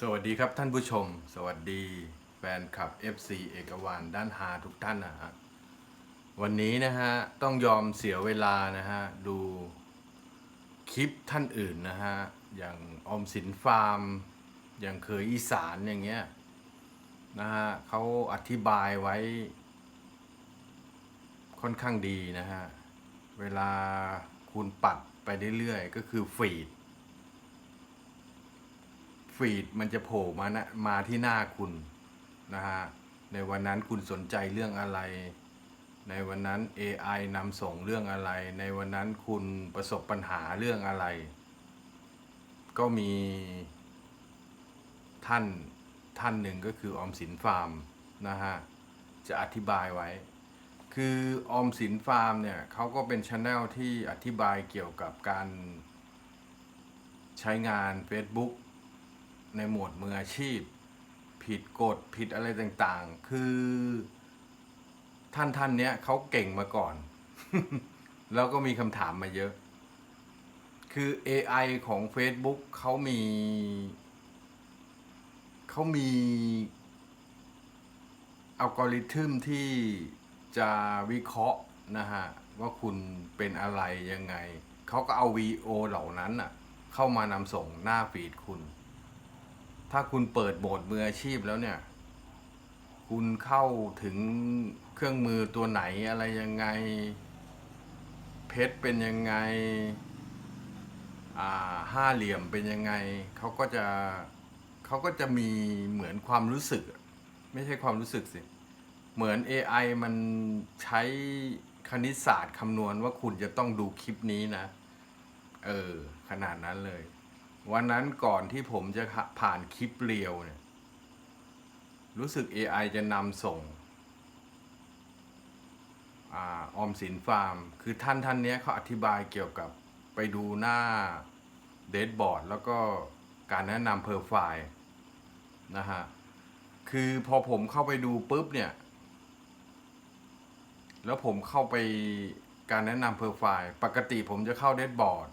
สวัสดีครับท่านผู้ชม สวัสดีแฟนคลับ FC เอกวานด้านหาทุกท่านนะฮะวันนี้นะฮะต้องยอมเสียเวลานะฮะดูคลิปท่านอื่นนะฮะอย่างออมสินฟาร์ม อย่างเคยอีสานอย่างเงี้ยนะฮะเขาอธิบายไว้ ค่อนข้างดีนะฮะเวลาคุณปัดไปเรื่อยๆ ก็คือฟีด ฟีดมันจะโผล่มานะมาที่หน้าคุณนะฮะในวันนั้นคุณสนใจเรื่องอะไร ในวันนั้น AI นำส่งเรื่องอะไร ในวันนั้นคุณประสบปัญหาเรื่องอะไร ก็มีท่านท่านหนึ่งก็คือออมสินฟาร์มนะฮะจะอธิบายไว้ คือออมสินฟาร์มเนี่ยเขาก็เป็นช anel ที่อธิบายเกี่ยวกับการใช้งาน Facebook ในหมวดมืออาชีพ ผิดกฎผิดอะไรต่างๆ คือ ท่านท่านเนี้ยเขาเก่งมาก่อน แล้วก็มีคำถามมาเยอะ คือ AI ของ Facebook เขามีเขามีอัลกอริทึมที่จะวิเคราะห์นะฮะ ว่าคุณเป็นอะไรยังไง เขาก็เอาวีโอเหล่านั้นน่ะ เข้ามานำส่งหน้าฟีดคุณ ถ้าคุณเปิดโหมดมืออาชีพแล้วเนี่ย คุณเข้าถึงเครื่องมือตัวไหนอะไรยังไง เพชรเป็นยังไงห้าเหลี่ยมเป็นยังไงเขาก็จะเขาก็จะมีเหมือนความรู้สึก ไม่ใช่ความรู้สึกสิ เหมือน AI มันใช้คณิตศาสตร์คำนวณว่าคุณจะต้องดูคลิปนี้นะ เออ ขนาดนั้นเลย วันนั้นก่อนที่ผมจะผ่านคลิปเรียวเนี่ย รู้สึก AI จะนำส่งออมสินฟาร์ม คือท่านท่านนี้เขาอธิบายเกี่ยวกับไปดูหน้าเดทบอร์ดแล้วก็การแนะนำเพอร์ไฟล์นะฮะ คือพอผมเข้าไปดูปุ๊บเนี่ย แล้วผมเข้าไปการแนะนำเพอร์ไฟล์ ปกติผมจะเข้าเดทบอร์ด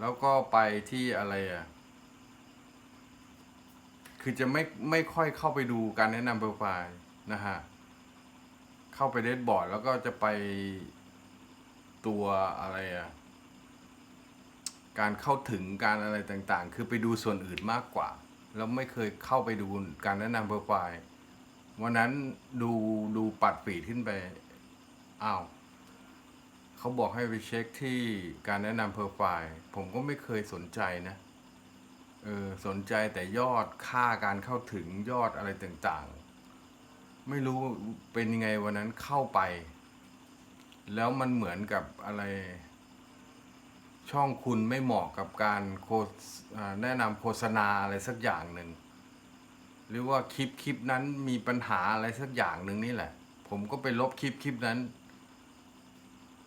แล้วก็ไปที่อะไรอะ คือจะไม่ไม่ค่อยเข้าไปดูการแนะนำโปรไฟล์นะฮะ เข้าไปเดทบอร์ดแล้วก็จะไปตัวอะไรอะ การเข้าถึงการอะไรต่างๆ คือไปดูส่วนอื่นมากกว่า แล้วไม่เคยเข้าไปดูการแนะนำโปรไฟล์วันนั้นดูดูปัดฟีดขึ้นไป อ้าว เขาบอกให้ไปเช็คที่การแนะนำเพอร์ไฟล์ผมก็ไม่เคยสนใจนะเออสนใจแต่ยอดค่าการเข้าถึงยอดอะไรต่างๆ ไม่รู้เป็นยังไงวันนั้นเข้าไป แล้วมันเหมือนกับอะไร ช่องคุณไม่เหมาะกับการโฆษแนะนำโฆษณาอะไรสักอย่างหนึ่งหรือว่าคลิปคลิปนั้นมีปัญหาอะไรสักอย่างหนึ่งนี่แหละ ผมก็ไปลบคลิปคลิปนั้น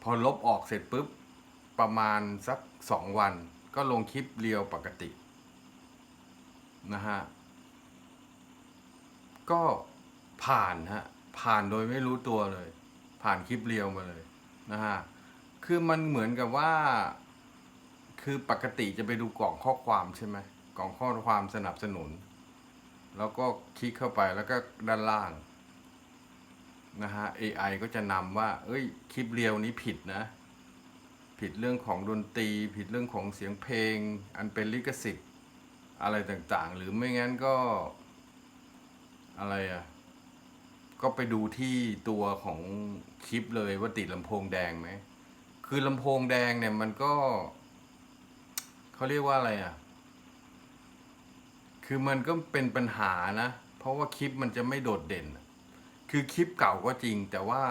อลบออกเสร็จปุ๊บ ประมาณสักสองวัน ก็ลงคลิปเรียวปกติ นะฮะ ก็ผ่านฮะ ผ่านโดยไม่รู้ตัวเลย ผ่านคลิปเรียวมาเลยนะฮะ คือมันเหมือนกับว่า คือปกติจะไปดูกล่องข้อความใช่ไหมกล่องข้อความสนับสนุน แล้วก็คลิกเข้าไปแล้วก็ด้านล่าง นะฮะ AI ก็จะนำว่า เอ้ย คลิปเรียวนี้ผิดนะ ผิดเรื่องของดนตรี ผิดเรื่องของเสียงเพลง อันเป็นลิขสิทธิ์อะไรต่างๆ หรือไม่งั้นก็ อะไรอะ ก็ไปดูที่ตัวของคลิปเลยว่าติดลำโพงแดงไหม คือลำโพงแดงเนี่ยมันก็ เขาเรียกว่าอะไรอะ คือมันก็เป็นปัญหานะ เพราะว่าคลิปมันจะไม่โดดเด่น คือคลิปเก่าก็จริง แต่ว่า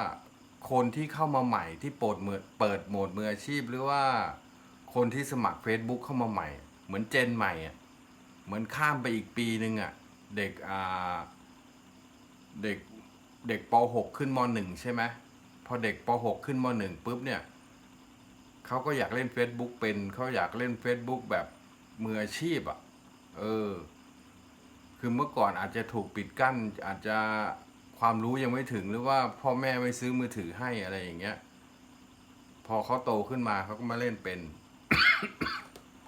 คนที่เข้ามาใหม่ที่เปิดมือเปิดโหมดมืออาชีพหรือว่าคนที่สมัคร Facebook เข้ามาใหม่ เหมือนเจนใหม่อะเหมือนข้ามไปอีกปีหนึ่งอะเด็กอ่าเด็กเด็กป .6 ขึ้นม .1 ใช่ไหมพอเด็กป .6 ขึ้นม .1 ปุ๊บเนี่ยเขาก็อยากเล่น Facebook เป็นเขาอยากเล่น Facebook แบบมืออาชีพอะเออ คือเมื่อก่อนอาจจะถูกปิดกั้นอาจจะ ความรู้ยังไม่ถึงหรือว่าพ่อแม่ไม่ซื้อมือถือให้อะไรอย่างเงี้ย พอเขาโตขึ้นมาเขาก็มาเล่นเป็น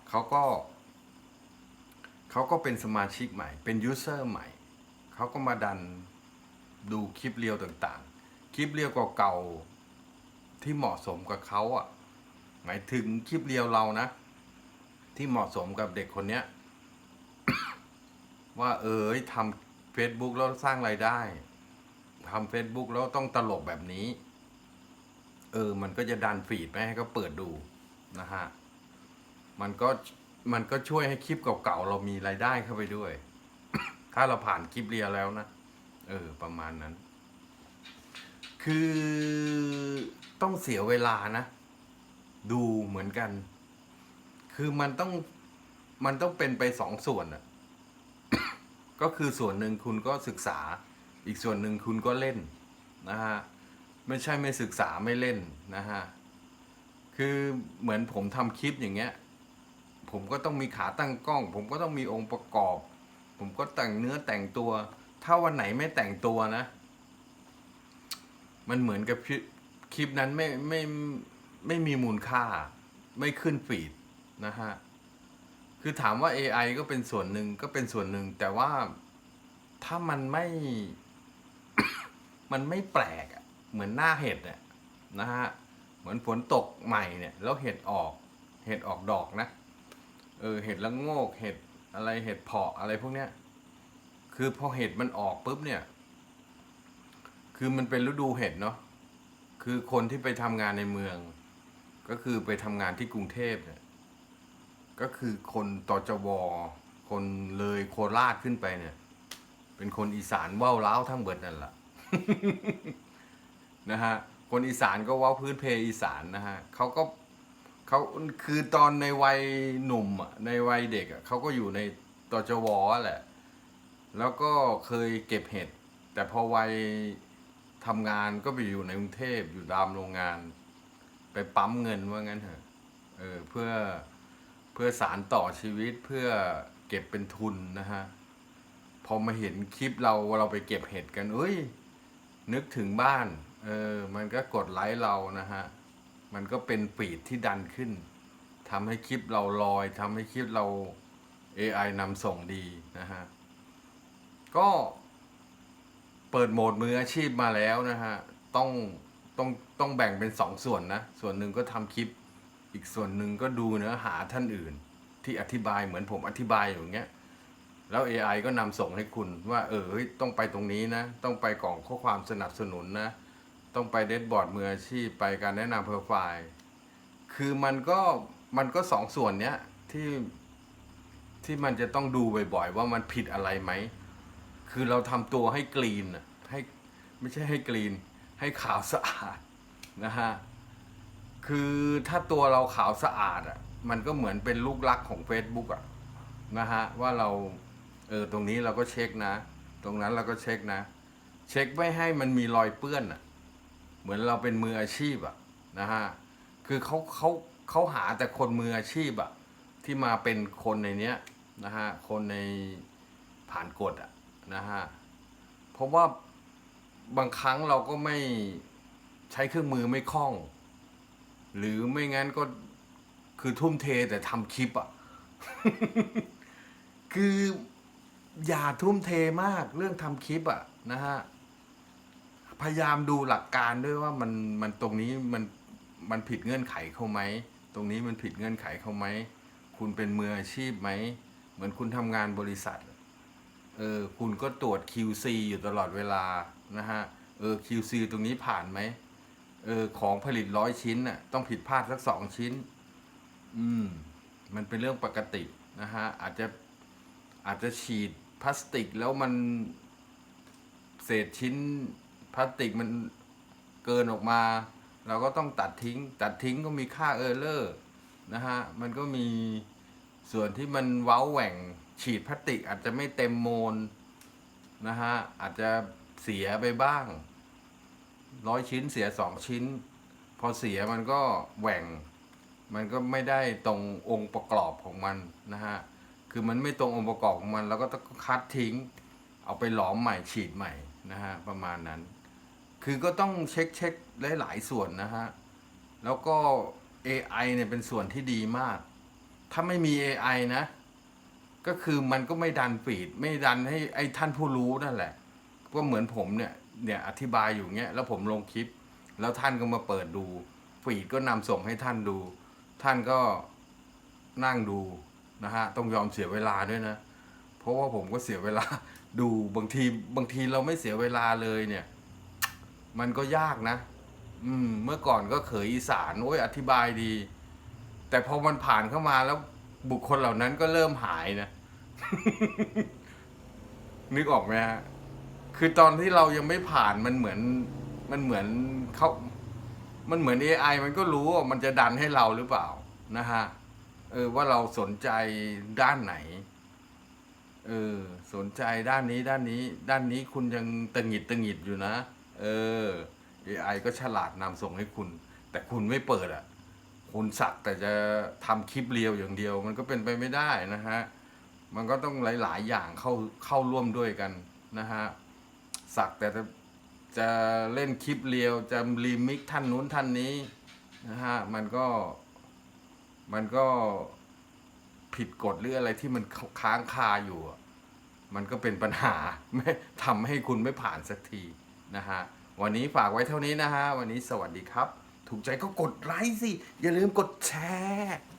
เขาก็ เขาก็เป็นสมาชิกใหม่ เป็นยูเซอร์ใหม่ เขาก็มาดันดูคลิปเรียวต่างๆ คลิปเรียวเก่าๆที่เหมาะสมกับเขาอะ หมายถึงคลิปเรียวเรานะ ที่เหมาะสมกับเด็กคนเนี้ย ว่าเออทำ Facebook แล้วสร้างรายได้ ทำ Facebook แล้วต้องตลกแบบนี้ เออ มันก็จะดันฟีดไปให้เขาเปิดดูนะฮะ มันก็มันก็ช่วยให้คลิปเก่าๆ เรามีรายได้เข้าไปด้วย ถ้าเราผ่านคลิปเรียแล้วนะ เออ ประมาณนั้น คือต้องเสียเวลานะ ดูเหมือนกัน คือมันต้องมันต้องเป็นไปสองส่วนอะก็คือส่วนหนึ่งคุณก็ศึกษา อีกส่วนหนึ่งคุณก็เล่นนะฮะไม่ใช่ไม่ศึกษาไม่เล่นนะฮะคือเหมือนผมทำคลิปอย่างเงี้ยผมก็ต้องมีขาตั้งกล้อง ผมก็ต้องมีองค์ประกอบ ผมก็แต่งเนื้อแต่งตัว ถ้าวันไหนไม่แต่งตัวนะ มันเหมือนกับคลิปนั้นไม่ไม่ไม่มีมูลค่า ไม่ขึ้นฟีดนะฮะคือถามว่า AI ก็เป็นส่วนหนึ่งก็เป็นส่วนหนึ่ง แต่ว่าถ้ามันไม่ มันไม่แปลกอะเหมือนหน้าเห็ดเนี่ยนะฮะเหมือนฝนตกใหม่เนี่ยแล้วเห็ดออกเห็ดออกดอกนะเออเห็ดละโงกเห็ดอะไรเห็ดเพาะอะไรพวกเนี้ยคือพอเห็ดมันออกปุ๊บเนี่ย คือมันเป็นฤดูเห็ดเนาะคือคนที่ไปทำงานในเมือง ก็คือไปทำงานที่กรุงเทพเนี่ยก็คือคนตจวคนเลยโคราชขึ้นไปเนี่ย เป็นคนอีสานเว้าล้าวทั้งเบิดนั่นแหละ นะฮะคนอีสานก็ว้าพื้นเพอีสานนะฮะเขาก็เขาคือตอนในวัยหนุ่มอะในวัยเด็กอะเขาก็อยู่ในตจวแหละ แล้วก็เคยเก็บเห็ด แต่พอวัยทำงานก็ไปอยู่ในกรุงเทพอยู่ตามโรงงาน ไปปั๊มเงินว่างั้นเถอะเออเพื่อเพื่อสารต่อชีวิตเพื่อเก็บเป็นทุนนะฮะ พอมาเห็นคลิปเราเราไปเก็บเห็ดกันเอ้ย นึกถึงบ้าน เออ มันก็กดไลค์เรานะฮะ มันก็เป็นฟีดที่ดันขึ้น ทำให้คลิปเราลอย ทำให้คลิปเรา AI นำส่งดีนะฮะ ก็เปิดโหมดมืออาชีพมาแล้วนะฮะ ต้องต้องต้องแบ่งเป็นสองส่วนนะ ส่วนหนึ่งก็ทำคลิป อีกส่วนหนึ่งก็ดูเนื้อหาท่านอื่น ที่อธิบายเหมือนผมอธิบายอยู่อย่างเงี้ย แล้ว AI ก็นำส่งให้คุณว่า เออต้องไปตรงนี้นะ ต้องไปกล่องข้อความสนับสนุนนะ ต้องไปเดดบอร์ดมืออาชีพไปการแนะนำเพอร์ไฟล์คือมันก็มันก็สองส่วนเนี้ยที่ที่มันจะต้องดูบ่อยๆว่ามันผิดอะไรไหม คือเราทำตัวให้กรีนอะให้ไม่ใช่ให้กรีน ให้ขาวสะอาดนะฮะ คือถ้าตัวเราขาวสะอาดอะมันก็เหมือนเป็นลูกรักของ Facebook อะนะฮะว่าเรา เออตรงนี้เราก็เช็คนะ ตรงนั้นเราก็เช็คนะ เช็คไม่ให้มันมีรอยเปื้อนอะ เหมือนเราเป็นมืออาชีพอะนะฮะคือเขาเขาเขาหาแต่คนมืออาชีพอะที่มาเป็นคนในเนี้ยนะฮะคนในผ่านกฎอะนะฮะเพราะว่าบางครั้งเราก็ไม่ใช้เครื่องมือไม่คล่อง หรือไม่งั้นก็คือทุ่มเทแต่ทำคลิปอะ คือ อย่าทุ่มเทมากเรื่องทำคลิปอะนะฮะ พยายามดูหลักการด้วยว่ามันมันตรงนี้มันมันผิดเงื่อนไขเขาไหม ตรงนี้มันผิดเงื่อนไขเขาไหม คุณเป็นมืออาชีพไหม เหมือนคุณทำงานบริษัท เออ คุณก็ตรวจ QC อยู่ตลอดเวลานะฮะ เออ QC ตรงนี้ผ่านไหม เออ ของผลิตร้อยชิ้นน่ะ ต้องผิดพลาดสักสองชิ้น อืม มันเป็นเรื่องปกตินะฮะ อาจจะอาจจะฉีด พลาสติกแล้วมันเศษชิ้นพลาสติกมันเกินออกมา เราก็ต้องตัดทิ้ง ตัดทิ้งก็มีค่าเออร์เลอร์นะฮะมันก็มีส่วนที่มันเว้าแหว่งฉีดพลาสติกอาจจะไม่เต็มโมลนะฮะอาจจะเสียไปบ้างร้อยชิ้นเสียสองชิ้น พอเสียมันก็แหว่ง มันก็ไม่ได้ตรงองค์ประกอบของมันนะฮะ คือมันไม่ตรงองค์ประกอบของมันแล้วก็ต้องคัดทิ้ง เอาไปหลอมใหม่ฉีดใหม่นะฮะประมาณนั้น คือก็ต้องเช็คเช็คหลายๆส่วนนะฮะแล้วก็ AI เนี่ยเป็นส่วนที่ดีมาก ถ้าไม่มี AI นะ ก็คือมันก็ไม่ดันฟีด ไม่ดันให้ไอ้ท่านผู้รู้นั่นแหละ ก็เหมือนผมเนี่ยเนี่ยอธิบายอยู่เงี้ยแล้วผมลงคลิป แล้วท่านก็มาเปิดดู ฟีดก็นำส่งให้ท่านดู ท่านก็นั่งดู นะฮะต้องยอมเสียเวลาด้วยนะ เพราะว่าผมก็เสียเวลาดูบางทีบางทีเราไม่เสียเวลาเลยเนี่ย มันก็ยากนะ อืม เมื่อก่อนก็เขยอีสานโอ้ยอธิบายดี แต่พอมันผ่านเข้ามาแล้วบุคคลเหล่านั้นก็เริ่มหายนะ นึกออกไหมฮะคือตอนที่เรายังไม่ผ่านมันเหมือน มันเหมือนเขามันเหมือน AI มันก็รู้ว่ามันจะดันให้เราหรือเปล่านะฮะ เออว่าเราสนใจด้านไหน เออ สนใจด้านนี้ด้านนี้ ด้านนี้คุณยังตังหงิดตังหงิดอยู่นะ เออ AI ก็ฉลาดนำส่งให้คุณ แต่คุณไม่เปิดอะ คุณสักแต่จะทำคลิปเรียวอย่างเดียว มันก็เป็นไปไม่ได้นะฮะ มันก็ต้องหลาย ๆ อย่างเข้าเข้าร่วมด้วยกันนะฮะ สักแต่จะจะเล่นคลิปเรียว จะรีมิกท่านนู้นท่านนี้นะฮะ มันก็ มันก็ผิดกฎหรืออะไรที่มันค้างคาอยู่ มันก็เป็นปัญหาไม่ทำให้คุณไม่ผ่านสักทีนะฮะ วันนี้ฝากไว้เท่านี้นะฮะ วันนี้สวัสดีครับ ถูกใจก็กดไลค์สิ อย่าลืมกดแชร์